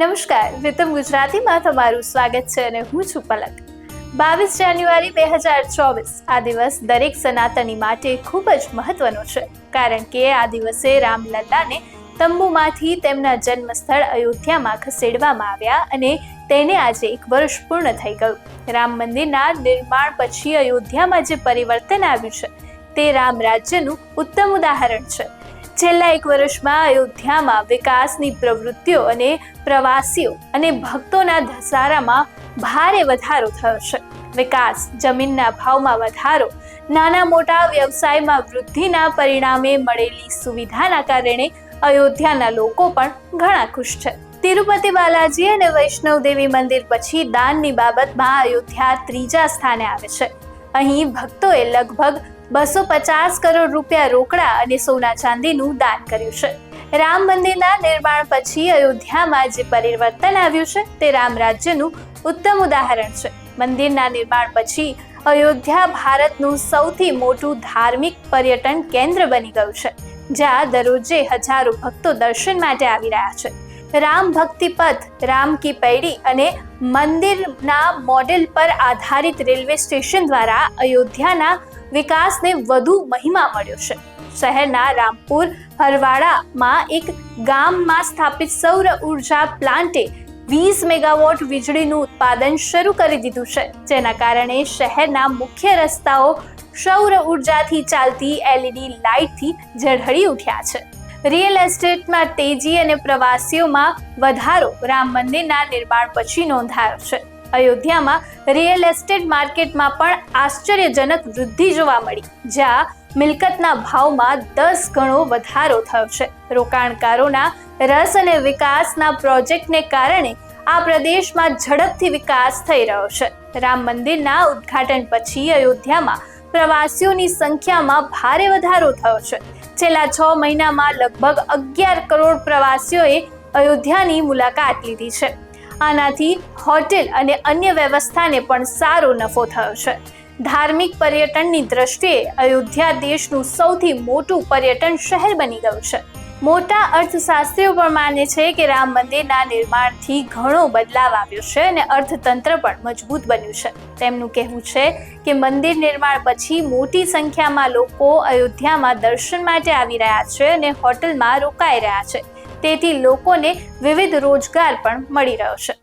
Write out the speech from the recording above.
નમસ્કાર વિતમ ગુજરાતીમાં તમારું સ્વાગત છે અને હું છું પલક. બાવીસ જાન્યુઆરી બે હજાર ચોવીસ, આ દિવસ દરેક સનાતની માટે ખૂબ જ મહત્વનો છે, કારણ કે આ દિવસે રામલલ્લાને તંબુમાંથી તેમના જન્મસ્થળ અયોધ્યામાં ખસેડવામાં આવ્યા અને તેને આજે એક વર્ષ પૂર્ણ થઈ ગયું. રામ મંદિરના નિર્માણ પછી અયોધ્યામાં જે પરિવર્તન આવ્યું છે, તે રામ રાજ્યનું ઉત્તમ ઉદાહરણ છે. છેલ્લા એક વર્ષમાં અયોધ્યામાં વિકાસની પ્રવૃત્તિઓ અને પ્રવાસીઓ અને ભક્તોના ધસારામાં ભારે વધારો થયો છે. વિકાસ જમીનના ભાવમાં વધારો, નાના મોટા વ્યવસાયમાં વૃદ્ધિના પરિણામે મળેલી સુવિધાના કારણે અયોધ્યાના લોકો પણ ઘણા ખુશ છે. તિરુપતિ બાલાજી અને વૈષ્ણવ દેવી મંદિર પછી દાનની બાબતમાં અયોધ્યા ત્રીજા સ્થાને આવે છે. અહીં ભક્તોએ લગભગ બસો પચાસ કરોડ રૂપિયા રોકડા અને સોના ચાંદીનું દાન કર્યું છે. રામ મંદિરના નિર્માણ પછી અયોધ્યામાં જે પરિવર્તન આવ્યું છે, તે રામ રાજ્યનું ઉત્તમ ઉદાહરણ છે. મંદિરના નિર્માણ પછી અયોધ્યા ભારતનું સૌથી મોટું ધાર્મિક પર્યટન કેન્દ્ર બની ગયું છે, જ્યાં દરરોજે હજારો ભક્તો દર્શન માટે આવી રહ્યા છે. રામ ભક્તિ પથ રામ કી પૈડી અને મંદિરના મોડેલ પર આધારિત રેલવે સ્ટેશન દ્વારા અયોધ્યાના વિકાસને વધુ મહિમા મળ્યો છે. શહેરના રામપુર હરવાડામાં એક ગામમાં સ્થાપિત સૌર ઊર્જા પ્લાન્ટે વીસ મેગાવોટ વીજળીનું ઉત્પાદન શરૂ કરી દીધું છે. જેના કારણે શહેરના મુખ્ય રસ્તાઓ સૌર ઉર્જાથી ચાલતી એલઈડી લાઇટથી ઝળહળી ઉઠ્યા છે. રિયલ એસ્ટેટમાં તેજી અને પ્રવાસીઓમાં વધારો રામ મંદિરના નિર્માણ પછી નોંધાયો છે. અયોધ્યામાં રિયલ એસ્ટેટ માર્કેટમાં પણ આશ્ચર્યજનક વૃદ્ધિ જોવા મળી, જ્યાં મિલકતના ભાવમાં દસ ગણો વધારો થયો છે. રોકાણકારોના રસ અને વિકાસના પ્રોજેક્ટને કારણે આ પ્રદેશમાં ઝડપથી વિકાસ થઈ રહ્યો છે. રામ મંદિરના ઉદ્ઘાટન પછી અયોધ્યામાં પ્રવાસીઓની સંખ્યામાં ભારે વધારો થયો છે. છેલ્લા છ મહિનામાં લગભગ અગિયાર કરોડ પ્રવાસીઓએ અયોધ્યાની મુલાકાત લીધી છે. આનાથી હોટેલ અને અન્ય વ્યવસ્થાને પણ સારો નફો થયો છે. ધાર્મિક પર્યટનની દ્રષ્ટિએ અયોધ્યા દેશનું સૌથી મોટું પર્યટન શહેર બની ગયું છે. મોટા અર્થશાસ્ત્રીઓ પણ માને છે કે રામ મંદિરના નિર્માણથી ઘણો બદલાવ આવ્યો છે અને અર્થતંત્ર પણ મજબૂત બન્યું છે. તેમનું કહેવું છે કે મંદિર નિર્માણ પછી મોટી સંખ્યામાં લોકો અયોધ્યામાં દર્શન માટે આવી રહ્યા છે અને હોટલમાં રોકાઈ રહ્યા છે. તેથી લોકોને વિવિધ રોજગાર પણ મળી રહ્યો છે.